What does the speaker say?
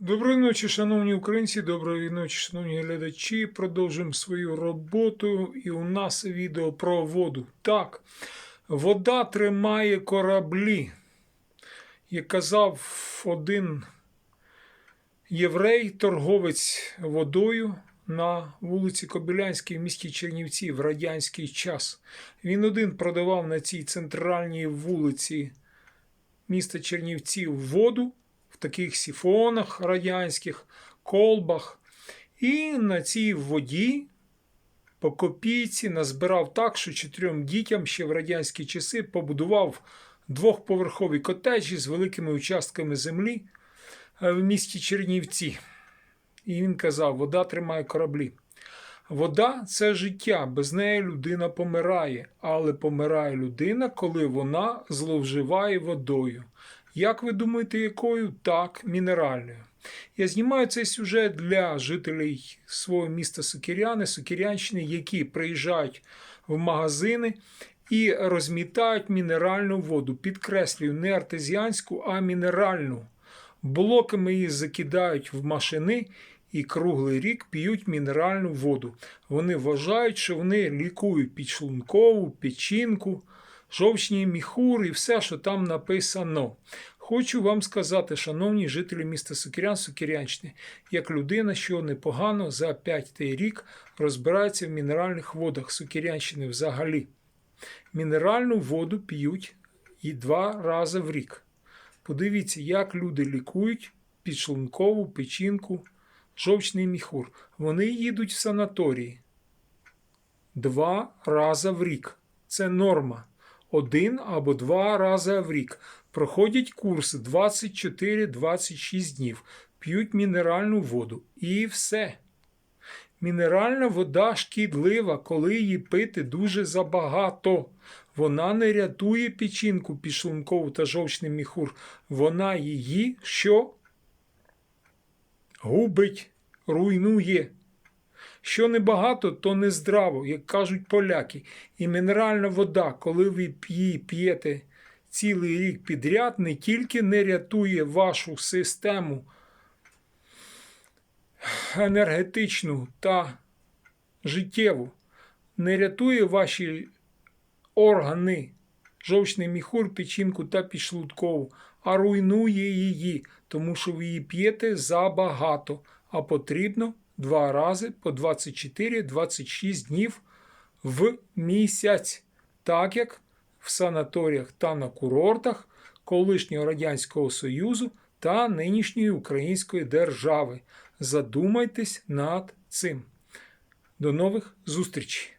Доброї ночі, шановні українці, доброї ночі, шановні глядачі. Продовжуємо свою роботу. І у нас відео про воду. Так, вода тримає кораблі. Як казав один єврей, торговець водою на вулиці Кобилянській в місті Чернівці в радянський час. Він один продавав на цій центральній вулиці міста Чернівців воду таких сіфонах радянських, колбах. І на цій воді по копійці назбирав так, що чотирьом дітям ще в радянські часи побудував двохповерхові котеджі з великими участками землі е, в місті Чернівці. І він казав: вода тримає кораблі. Вода це життя, без неї людина помирає, але помирає людина, коли вона зловживає водою. Як ви думаєте, якою? Так, мінеральною. Я знімаю цей сюжет для жителів свого міста Сокиряни, Сокирянщини, які приїжджають в магазини і розмітають мінеральну воду. Підкреслюю, не артезіанську, а мінеральну. Блоками її закидають в машини і круглий рік п'ють мінеральну воду. Вони вважають, що вони лікують підшлункову, печінку, жовчні міхур і все, що там написано. Хочу вам сказати, шановні жителі міста Сокирян, Сокирянщини, як людина, що непогано за п'ятий рік розбирається в мінеральних водах Сокирянщини взагалі. Мінеральну воду п'ють і два рази в рік. Подивіться, як люди лікують підшлункову печінку, жовчний міхур. Вони їдуть в санаторії два рази в рік. Це норма. Один або два рази в рік. Проходять курси 24-26 днів, п'ють мінеральну воду і все. Мінеральна вода шкідлива, коли її пити дуже забагато. Вона не рятує печінку, підшлункову та жовчний міхур. Вона її що? Губить, руйнує. Що небагато, то не здраво, як кажуть поляки. І мінеральна вода, коли ви її п'єте цілий рік підряд, не тільки не рятує вашу систему енергетичну та життєву, не рятує ваші органи, жовчний міхур, печінку та підшлункову, а руйнує її, тому що ви її п'єте забагато, а потрібно два рази по 24-26 днів в місяць, так як в санаторіях та на курортах колишнього Радянського Союзу та нинішньої Української держави. Задумайтесь над цим. До нових зустрічей!